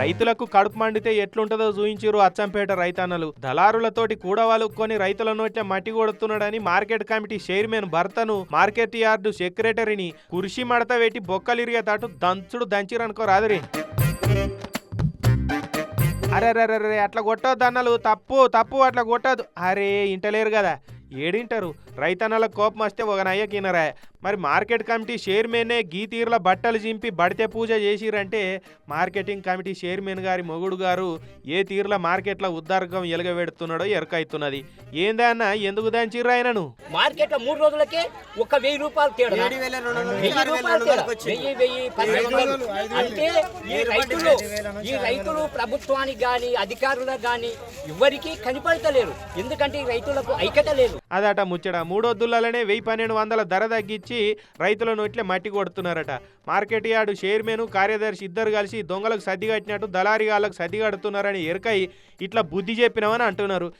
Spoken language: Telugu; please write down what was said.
రైతులకు కడుపు మండితే ఎట్లుంటదో చూయించారు అచ్చంపేట రైతన్నలు. దళారులతోటి కూడవాలుకొని రైతుల నోట్ల మట్టి కొడుతున్నాడని మార్కెట్ కమిటీ చైర్మన్ భర్తను మార్కెట్ యార్డు సెక్రటరీని కురిసి మడత పెట్టి బొక్కలిరిగేటట్టు దంచుడు దంచిరనుకో రాదురే. అరే అరే అరే అట్లా కొట్టొద్దు అన్నలు. తప్పు తప్పు అట్లా కొట్టదు అరే ఇంటలేరు కదా. ఏడింటారు? రైతన్నల కోపం వస్తే ఒక నయ్యకినరా మరి మార్కెట్ కమిటీ చైర్మనే గీ తీరుల బట్టలు చింపి బడితే పూజ చేసిరంటే మార్కెటింగ్ కమిటీ చైర్మన్ గారి మొగుడు గారు ఏ తీరుల మార్కెట్లో ఉద్దారకం ఎలగబెడుతున్నాడో ఎరకైతున్నది. ఏందా అన్న ఎందుకు దంచిర్రు ఆయనను? మార్కెట్లో మూడు రోజులకే ఒక వెయ్యి రూపాయలు తేడా. వెయ్యి రూపాయలు తేడా. వెయ్యి వెయ్యి పన్నెండు వందలు అంటే ఈ రైతులు ఈ రైతులు ప్రభుత్వానికి గాని అధికారులకు గాని ఎవరికి కనిపడతలేరు. ఎందుకంటే ఈ రైతులకు ఐక్యత లేదు. అదట ముచ్చట. మూడొద్దులనే వెయ్యి పన్నెండు వందల ధర తగ్గించి రైతుల నోట్లే మట్టి కొడుతున్నారట. మార్కెట్ యార్డు చైర్మన్ కార్యదర్శి ఇద్దరు కలిసి దొంగలకు సర్ది కట్టినట్టు దళారిగాళ్ళకు సర్ది కడుతున్నారని ఎరకై ఇట్లా బుద్ధి చెప్పినామని అంటున్నారు.